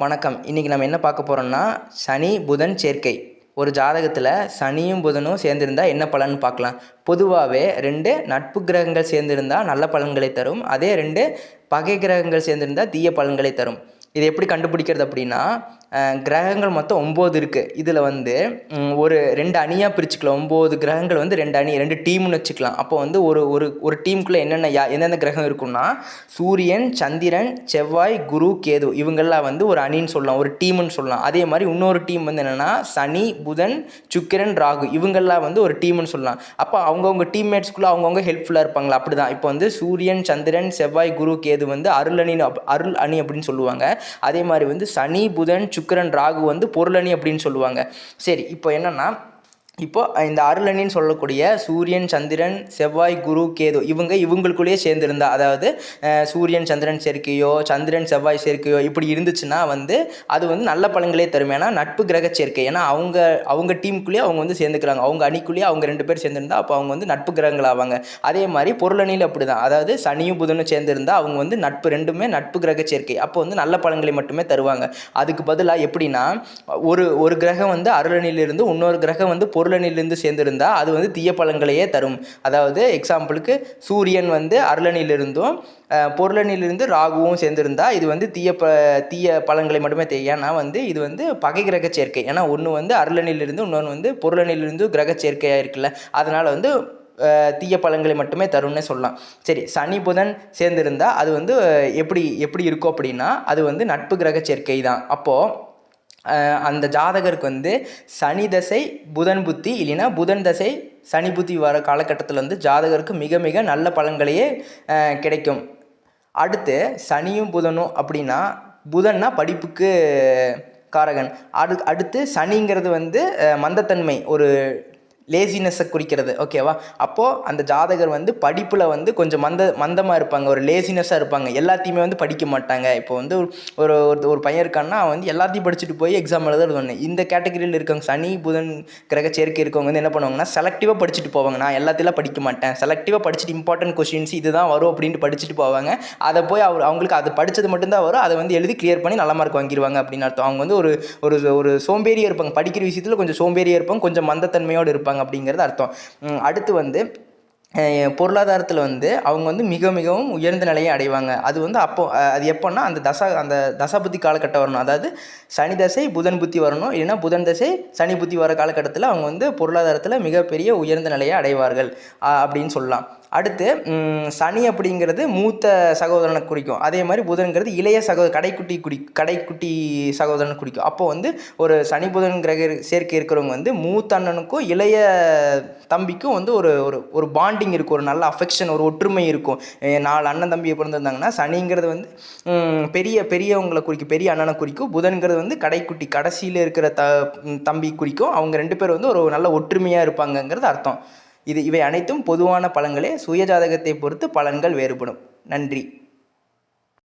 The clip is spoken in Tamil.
வணக்கம். இன்றைக்கி நம்ம என்ன பார்க்க போகிறோம்னா சனி புதன் சேர்க்கை. ஒரு ஜாதகத்தில் சனியும் புதனும் சேர்ந்திருந்தால் என்ன பலன் பார்க்கலாம். பொதுவாகவே ரெண்டு நட்பு கிரகங்கள் சேர்ந்திருந்தால் நல்ல பலன்களை தரும். அதே ரெண்டு பகை கிரகங்கள் சேர்ந்திருந்தால் தீய பலன்களை தரும். இது எப்படி கண்டுபிடிக்கிறது அப்படின்னா கிரகங்கள் மொத்தம் ஒம்பது இருக்குது இதில் வந்து ஒரு ரெண்டு அணியாக பிரிச்சுக்கலாம். ஒம்பது கிரகங்கள் வந்து ரெண்டு அணி ரெண்டு டீம்னு வச்சுக்கலாம். அப்போ வந்து ஒரு ஒரு ஒரு டீமுக்குள்ளே என்னென்ன யா எந்தெந்த கிரகம் இருக்கும்னா சூரியன் சந்திரன் செவ்வாய் குரு கேது இவங்கெல்லாம் வந்து ஒரு அணின்னு சொல்லலாம் ஒரு டீம்னு சொல்லலாம். அதே மாதிரி இன்னொரு டீம் வந்து என்னென்னா சனி புதன் சுக்கிரன் ராகு இவங்கெல்லாம் வந்து ஒரு டீம்னு சொல்லலாம். அப்போ அவங்கவுங்க டீம்மேட்ஸ்குள்ளே அவங்கவுங்க ஹெல்ப்ஃபுல்லாக இருப்பாங்களா? அப்படி தான் இப்போ வந்து சூரியன் சந்திரன் செவ்வாய் குரு கேது வந்து அருள் அணி அருள் அணி அப்படின்னு சொல்லுவாங்க. அதே மாதிரி வந்து சனி புதன் சுக்கிரன் ராகு வந்து பொருளணி அப்படின்னு சொல்லுவாங்க. சரி இப்போ என்னன்னா இப்போது இந்த அருளணின்னு சொல்லக்கூடிய சூரியன் சந்திரன் செவ்வாய் குரு கேது இவங்க இவங்களுக்குள்ளேயே சேர்ந்துருந்தா அதாவது சூரியன் சந்திரன் சேர்க்கையோ சந்திரன் செவ்வாய் சேர்க்கையோ இப்படி இருந்துச்சுன்னா வந்து அது வந்து நல்ல பழங்களே தரும். ஏன்னா நட்பு கிரக சேர்க்கை. ஏன்னா அவங்க அவங்க டீமுக்குள்ளேயே அவங்க வந்து சேர்ந்துக்கிறாங்க. அவங்க அணிக்குள்ளேயே அவங்க ரெண்டு பேர் சேர்ந்துருந்தா அப்போ அவங்க வந்து நட்பு கிரகங்கள் ஆவாங்க. அதே மாதிரி பொருளணியில் அப்படி தான் அதாவது சனியும் புதனும் சேர்ந்துருந்தால் அவங்க வந்து நட்பு ரெண்டுமே நட்பு கிரக சேர்க்கை. அப்போ வந்து நல்ல பழங்களை மட்டுமே தருவாங்க. அதுக்கு பதிலாக எப்படின்னா ஒரு ஒரு கிரகம் வந்து அருளணிலிருந்து இன்னொரு கிரகம் வந்து பொருளணிலிருந்து சேர்ந்துருந்தால் அது வந்து தீய பழங்களையே தரும். அதாவது எக்ஸாம்பிளுக்கு சூரியன் வந்து அருளணிலிருந்தும் பொருளணிலிருந்து ராகுவும் சேர்ந்துருந்தால் இது வந்து தீய ப தீய பழங்களை மட்டுமே தெரியும் ஏன்னா வந்து இது வந்து பகை கிரக சேர்க்கை. ஏன்னா ஒன்று வந்து அருளணிலிருந்து இன்னொன்று வந்து பொருளணிலிருந்து கிரக சேர்க்கையாக இருக்குல்ல. அதனால் வந்து தீய பழங்களை மட்டுமே தரும்னே சொல்லலாம். சரி சனி புதன் சேர்ந்திருந்தால் அது வந்து எப்படி எப்படி இருக்கும் அப்படின்னா அது வந்து நட்பு கிரக சேர்க்கை தான். அப்போது அந்த ஜாதகருக்கு வந்து சனி தசை புதன் புத்தி இல்லைன்னா புதன் தசை சனி புத்தி வர காலகட்டத்தில் வந்து ஜாதகருக்கு மிக மிக நல்ல பலன்களையே கிடைக்கும். அடுத்து சனியும் புதனும் அப்படின்னா புதன்னா படிப்புக்கு காரகன். அடு அடுத்து சனிங்கிறது வந்து மந்தத்தன்மை. ஒரு லேசினஸை குறிக்கிறது. ஓகேவா அப்போது அந்த ஜாதகர் வந்து படிப்பில் வந்து கொஞ்சம் மந்த மந்தமாக இருப்பாங்க. ஒரு லேசினஸாக இருப்பாங்க. எல்லாத்தையுமே வந்து படிக்க மாட்டாங்க. இப்போ வந்து ஒரு ஒரு ஒரு பையன் இருக்கான்னா அவன் வந்து எல்லாத்தையும் படிச்சுட்டு போய் எக்ஸாம் எழுதுறது ஒன்று இந்த கேட்டகரியில் இருக்கவங்க சனி புதன் கிரக சேர்க்கை இருக்கவங்க வந்து என்ன பண்ணுவாங்கன்னா செலக்டிவாக படிச்சுட்டு போவாங்க. நான் எல்லாத்தையும் படிக்க மாட்டேன். செலக்டிவாக படிச்சுட்டு இம்பார்ட்டன்ட் கொஷின்ஸ் இதுதான் வரும் அப்படின்ட்டு படிச்சுட்டு போவாங்க. அதை போய் அவர் அவங்களுக்கு அது படித்தது மட்டும்தான் வரும். அதை வந்து எழுதி கிளியர் பண்ணி நல்ல மார்க் வாங்கிடுவாங்க அப்படின்னு அர்த்தம். அவங்க வந்து ஒரு ஒரு ஒரு சோம்பேறியாக இருப்பாங்க. படிக்கிற விஷயத்தில் கொஞ்சம் சோம்பேறியாக இருப்பாங்க. கொஞ்சம் மந்தத்தன்மையோடு இருப்பாங்க. அப்படிங்கிறது அர்த்தம். அடுத்து வந்து பொருளாதாரத்தில் வந்து அவங்க வந்து மிக மிகவும் உயர்ந்த நிலையை அடைவாங்க. அது வந்து அப்போ அது எப்போன்னா அந்த தசா அந்த தசாபுத்தி காலகட்டம் வரணும். அதாவது சனி தசை புதன் புத்தி வரணும். இல்லைன்னா புதன் தசை சனி புத்தி வர காலகட்டத்தில் அவங்க வந்து பொருளாதாரத்தில் மிகப்பெரிய உயர்ந்த நிலையை அடைவார்கள். அப்படின்னு சொல்லலாம். அடுத்து சனி அப்படிங்கிறது மூத்த சகோதரனை குறிக்கும். அதே மாதிரி புதன்கிறது இளைய சகோதர கடைக்குட்டி குடி கடைக்குட்டி சகோதரனை குறிக்கும். அப்போ வந்து ஒரு சனி புதன் கிரக சேர்க்கை இருக்கிறவங்க வந்து மூத்த அண்ணனுக்கும் இளைய தம்பிக்கும் வந்து ஒரு ஒரு ஒரு பாண்டிங் இருக்கும் ஒரு நல்ல அஃபெக்ஷன் ஒரு ஒற்றுமை இருக்கும். நாலு அண்ணன் தம்பியை பிறந்திருந்தாங்கன்னா சனிங்கிறது வந்து பெரிய பெரியவங்களை குறிக்கும் பெரிய அண்ணனை குறிக்கும். புதன்கிறது வந்து கடைக்குட்டி கடைசியில் இருக்கிற த தம்பி குறிக்கும். அவங்க ரெண்டு பேர் வந்து ஒரு நல்ல ஒற்றுமையாக இருப்பாங்கங்கிறது அர்த்தம். இது இவை அனைத்தும் பொதுவான பலன்களே சுயஜாதகத்தை பொறுத்து பலன்கள் வேறுபடும். நன்றி.